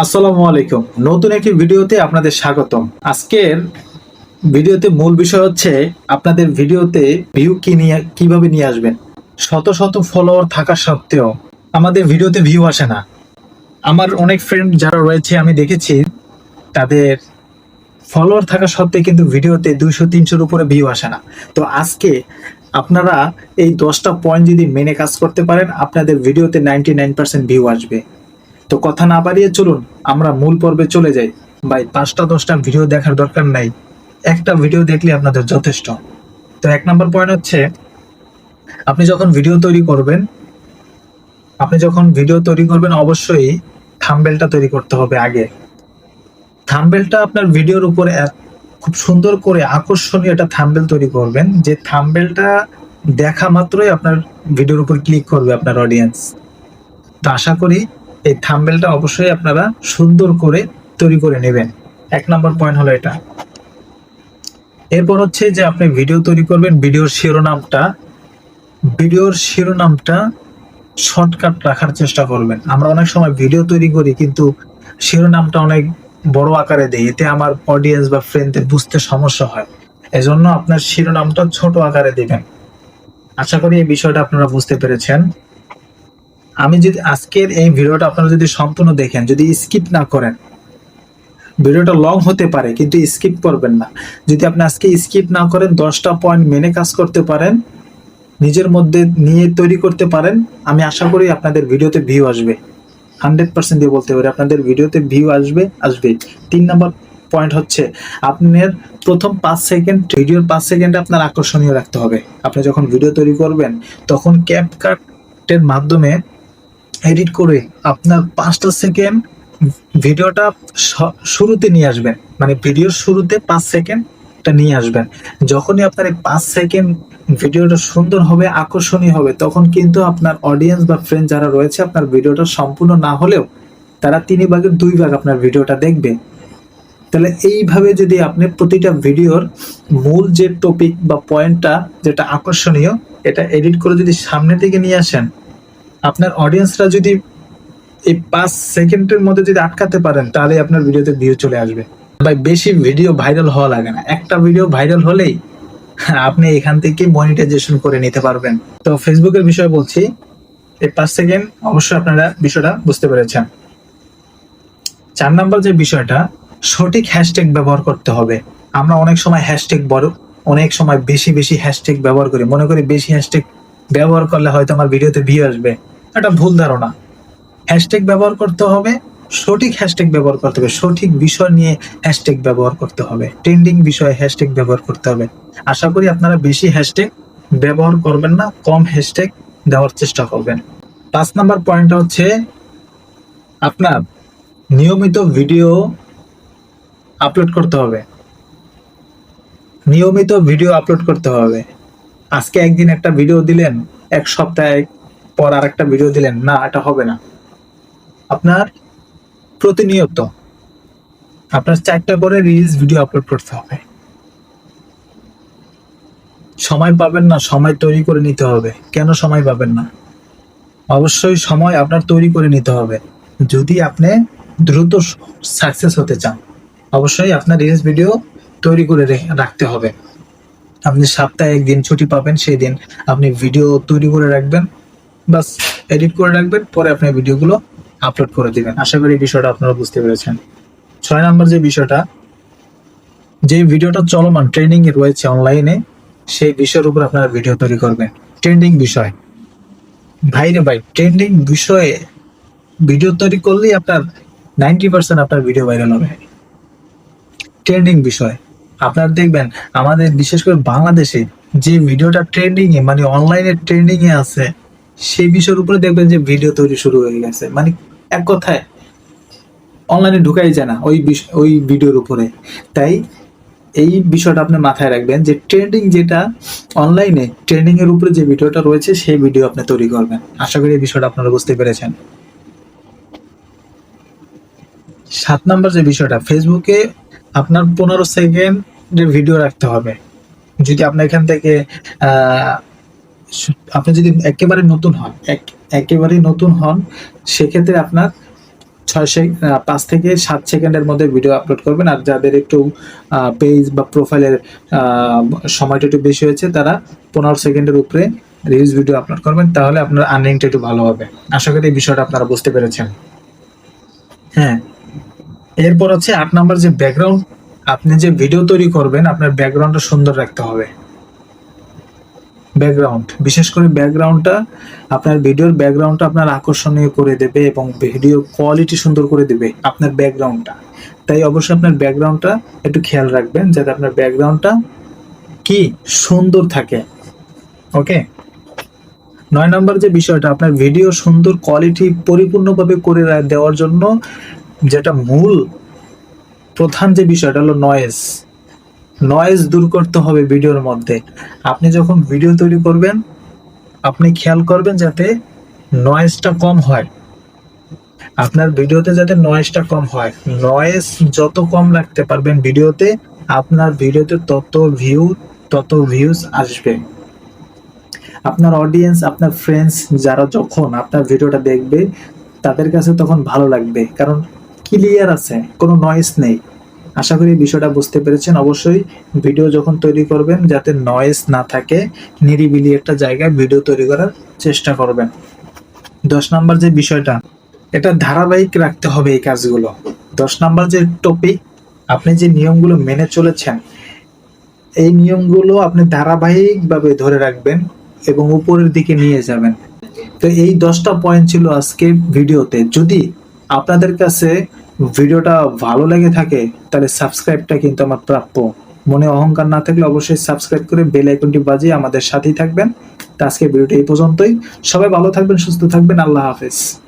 আসসালামু আলাইকুম। নতুন একটি ভিডিওতে আপনাদের স্বাগতম। আজকের ভিডিওতে মূল বিষয় হচ্ছে আপনাদের ভিডিওতে ভিউ কি নিয়ে, কীভাবে নিয়ে আসবেন? শত শত ফলোয়ার থাকা সত্ত্বেও আমাদের ভিডিওতে ভিউ আসে না। আমার অনেক ফ্রেন্ড যারা রয়েছে, আমি দেখেছি, তাদের ফলোয়ার থাকা সত্ত্বেও কিন্তু ভিডিওতে দুইশো, তিনশোর উপরে ভিউ আসে না। তো আজকে আপনারা এই দশটা পয়েন্ট যদি মেনে কাজ করতে পারেন, আপনাদের ভিডিওতে নাইনটি নাইন পার্সেন্ট ভিউ আসবে। তো কথা না বাড়িয়ে চলুন, আমরা মূল পর্বে চলে যাই। ভাই, পাঁচটা দশটা ভিডিও দেখার দরকার নাই। একটা ভিডিও দেখলে আপনাদের যথেষ্ট। তো এক নম্বর পয়েন্ট হচ্ছে, আপনি যখন ভিডিও তৈরি করবেন, আপনি যখন ভিডিও তৈরি করবেন, অবশ্যই থাম্বেলটা তৈরি করতে হবে আগে। থাম্বেলটা আপনার ভিডিওর উপরে খুব সুন্দর করে আকর্ষণীয় একটা থাম্বেল তৈরি করবেন, যে থাম্বেলটা দেখা মাত্রই আপনার ভিডিওর উপর ক্লিক করবে আপনার অডিয়েন্স তো আশা করি এই থাম্বেলটা অবশ্যই আপনারা সুন্দর করে তৈরি করে নেবেন। এক নম্বর পয়েন্ট হলো এটা। এরপর হচ্ছে যে আপনি ভিডিও তৈরি করবেন ভিডিওর শিরোনামটা। ভিডিওর শিরোনামটা শর্টকাট রাখার চেষ্টা করবেন। আমরা অনেক সময় ভিডিও তৈরি করি, কিন্তু শিরোনামটা অনেক বড় আকারে দেই। এতে আমার অডিয়েন্স বা ফ্রেন্ডদের বুঝতে সমস্যা হয়। এজন্য আপনার শিরোনামটা ছোট আকারে দিবেন। আশা করি এই বিষয়টা আপনারা বুঝতে পেরেছেন। আমি যদি আজকের এই ভিডিওটা আপনারা যদি সম্পূর্ণ দেখেন, যদি স্কিপ না করেন, ভিডিওটা লং হতে পারে, কিন্তু স্কিপ করবেন না। যদি আপনি আজকে স্কিপ না করেন, দশটা পয়েন্ট মেনে কাজ করতে পারেন, নিজের মধ্যে নিয়ে তৈরি করতে পারেন, আমি আশা করি আপনাদের ভিডিওতে ভিউ আসবে। হান্ড্রেড পার্সেন্ট দিয়ে বলতে পারি, আপনাদের ভিডিওতে ভিউ আসবে আসবে। তিন নম্বর পয়েন্ট হচ্ছে, আপনার প্রথম পাঁচ সেকেন্ড ভিডিওর পাঁচ সেকেন্ড আপনার আকর্ষণীয় রাখতে হবে। আপনি যখন ভিডিও তৈরি করবেন, তখন ক্যাপকাটের মাধ্যমে এডিট করে আপনার পাঁচটা সেকেন্ড ভিডিওটা শুরুতে নিয়ে আসবেন। মানে ভিডিওর শুরুতে পাঁচ সেকেন্ডটা নিয়ে আসবেন। যখনই আপনার এই পাঁচ সেকেন্ড ভিডিওটা সুন্দর হবে, আকর্ষণীয় হবে, তখন কিন্তু আপনার অডিয়েন্স বা ফ্রেন্ড যারা রয়েছে, আপনার ভিডিওটা সম্পূর্ণ না হলেও তারা তিন ভাগের দুই ভাগ আপনার ভিডিওটা দেখবে। তাহলে এইভাবে যদি আপনি প্রতিটা ভিডিওর মূল যে টপিক বা পয়েন্টটা যেটা আকর্ষণীয়, এটা এডিট করে যদি সামনের দিকে নিয়ে আসেন আপনার অডিয়েন্সরা যদি এই পাঁচ সেকেন্ডের মধ্যে যদি আটকাতে পারেন, তাহলে আপনার ভিডিওতে ভিউ চলে আসবে। ভাই, বেশি ভিডিও ভাইরাল হওয়া লাগে না। একটা ভিডিও ভাইরাল হলেই আপনি এখান থেকে মনিটাইজেশন করে নিতে পারবেন। তো ফেসবুকের বিষয়ে বলছি, এই পাঁচ সেকেন্ড অবশ্যই আপনারা বিষয়টা বুঝতে পেরেছেন। চার নাম্বার যে বিষয়টা, সঠিক হ্যাশট্যাগ ব্যবহার করতে হবে। আমরা অনেক সময় হ্যাশট্যাগ বড়, অনেক সময় বেশি বেশি হ্যাশট্যাগ ব্যবহার করি। মনে করি বেশি হ্যাশট্যাগ ব্যবহার করলে হয়তো আমার ভিডিওতে ভিউ আসবে। এটা ভুল ধারণা। হ্যাশট্যাগ ব্যবহার করতে হবে, সঠিক হ্যাশট্যাগ ব্যবহার করতে হবে, সঠিক বিষয় নিয়ে হ্যাশট্যাগ ব্যবহার করতে হবে ট্রেন্ডিং বিষয়ে হ্যাশট্যাগ ব্যবহার করতে হবে। আশা করি আপনারা বেশি হ্যাশট্যাগ ব্যবহার করবেন না, কম হ্যাশট্যাগ দেওয়ার চেষ্টা করবেন। পাঁচ নাম্বার পয়েন্টটা হচ্ছে, আপনার নিয়মিত ভিডিও আপলোড করতে হবে। নিয়মিত ভিডিও আপলোড করতে হবে। আজকে একদিন একটা ভিডিও দিলেন, এক সপ্তাহ পর আর একটা ভিডিও দিলেন, না, এটা হবে না। আপনার প্রতিনিয়ত আপনার চারটা করে রিলস ভিডিও আপলোড করতে হবে। সময় পাবেন না, সময় তৈরি করে নিতে হবে। কেন সময় পাবেন না? অবশ্যই সময় আপনার তৈরি করে নিতে হবে। যদি আপনি দ্রুত সাকসেস হতে চান, অবশ্যই আপনার রিলস ভিডিও তৈরি করে রাখতে হবে। আপনি সপ্তাহে একদিন ছুটি পাবেন সেই দিন আপনি ভিডিও তৈরি করে রাখবেন। বাস এডিট করে রাখবেন, পরে আপনি ভিডিওগুলো আপলোড করে দিবেন। আশা করি বিষয়টা আপনারা বুঝতে পেরেছেন। ছয় নম্বর যে বিষয়টা, যে ভিডিওটা চলমান ট্রেন্ডিং এ রয়েছে অনলাইনে সেই বিষয়ের উপর আপনারা ভিডিও তৈরি করবেন। ট্রেন্ডিং বিষয়। ভাইরে ভাই ট্রেন্ডিং বিষয়ে ভিডিও তৈরি করলেই আপনার নাইনটি পার্সেন্ট আপনার ভিডিও ভাইরাল হবে। ট্রেন্ডিং বিষয়। আপনার দেখবেন, আমাদের বিশেষ করে বাংলাদেশে যে ভিডিওটা ট্রেন্ডিং এ মানে অনলাইনে ট্রেন্ডিং এ আছে সেই বিষয়ের উপরে দেখবেন যে ভিডিও তৈরি শুরু হয়ে গেছে। মানে এক কথায় অনলাইনে ঢুকাই যায় না ওই ওই ভিডিওর উপরে। তাই এই বিষয়টা আপনি মাথায় রাখবেন যে ট্রেন্ডিং যেটা অনলাইনে ট্রেন্ডিং এর উপরে যে ভিডিওটা রয়েছে, সেই ভিডিও আপনি তৈরি করবেন। আশা করি এই বিষয়টা আপনারা বুঝতে পেরেছেন। সাত নাম্বার যে বিষয়টা ফেসবুকে আপনার পনেরো সেকেন্ডের ভিডিও রাখতে হবে। যদি আপনি এখান থেকে আপনি যদি একেবারে নতুন হন, এক- একেবারে নতুন হন, সেক্ষেত্রে আপনার ছয় পাঁচ থেকে সাত সেকেন্ডের মধ্যে ভিডিও আপলোড করবেন। আর যাদের একটু পেজ বা প্রোফাইলের সময়টা একটু বেশি হয়েছে, তারা পনেরো সেকেন্ডের উপরে রিলস ভিডিও আপলোড করবেন। তাহলে আপনার আর্নিংটা একটু ভালো হবে। আশা করি এই বিষয়টা আপনারা বুঝতে পেরেছেন। হ্যাঁ। এরপর হচ্ছে আট নাম্বার যে ব্যাকগ্রাউন্ড আপনি যে ভিডিও তৈরি করবেন, আপনার ব্যাকগ্রাউন্ডটা সুন্দর রাখতে হবে। ব্যাকগ্রাউন্ড বিশেষ করে ব্যাকগ্রাউন্ডটা আপনার ভিডিওর ব্যাকগ্রাউন্ডটা আপনার আকর্ষণীয় করে দেবে এবং ভিডিও কোয়ালিটি সুন্দর করে দেবে আপনার ব্যাকগ্রাউন্ডটা তাই অবশ্যই আপনার ব্যাকগ্রাউন্ডটা একটু খেয়াল রাখবেন যাতে আপনার ব্যাকগ্রাউন্ডটা কি? সুন্দর থাকে। ওকে নয় নম্বর যে বিষয়টা, আপনার ভিডিও সুন্দর কোয়ালিটি পরিপূর্ণভাবে করে দেওয়ার জন্য যেটা মূল প্রধান যে বিষয়টা হলো নয়েজ নয়েজ দূর করতে হবে ভিডিওর মধ্যে। আপনি যখন ভিডিও তৈরি করবেন, আপনি খেয়াল করবেন যাতে নয়েজটা কম হয়। আপনার ভিডিওতে যাতে নয়েজটা কম হয়। নয়েজ যত কম রাখতে পারবেন ভিডিওতে, আপনার ভিডিওতে তত ভিউ তত ভিউজ আসবে। আপনার অডিয়েন্স আপনার ফ্রেন্ডস যারা যখন আপনার ভিডিওটা দেখবে, তাদের কাছে তখন ভালো লাগবে। কারণ ক্লিয়ার আছে, কোনো নয়েজ নেই। আশা করি বিষয়টা বুঝতে পেরেছেন। অবশ্যই ভিডিও যখন তৈরি করবেন, যাতে নয়েজ না থাকে, নিরিবিলি একটা জায়গায় ভিডিও তৈরি করার চেষ্টা করবেন। দশ নাম্বার যে বিষয়টা, এটা ধারাবাহিক রাখতে হবে এই কাজগুলো। দশ নাম্বার যে টপিক আপনি যে নিয়মগুলো মেনে চলেছেন, এই নিয়মগুলো আপনি ধারাবাহিকভাবে ধরে রাখবেন এবং উপরের দিকে নিয়ে যাবেন। তো এই দশটা পয়েন্ট ছিল আজকে ভিডিওতে। যদি আপনাদের কাছে ভিডিওটা ভালো লেগে থাকে, তাহলে সাবস্ক্রাইবটা কিন্তু আমার প্রাপ্য। মনে অহংকার না থাকলে অবশ্যই সাবস্ক্রাইব করে বেল আইকনটি বাজিয়ে আমাদের সাথেই থাকবেন। তো আজকে ভিডিওটা এই পর্যন্তই। সবাই ভালো থাকবেন, সুস্থ থাকবেন। আল্লাহ হাফেজ।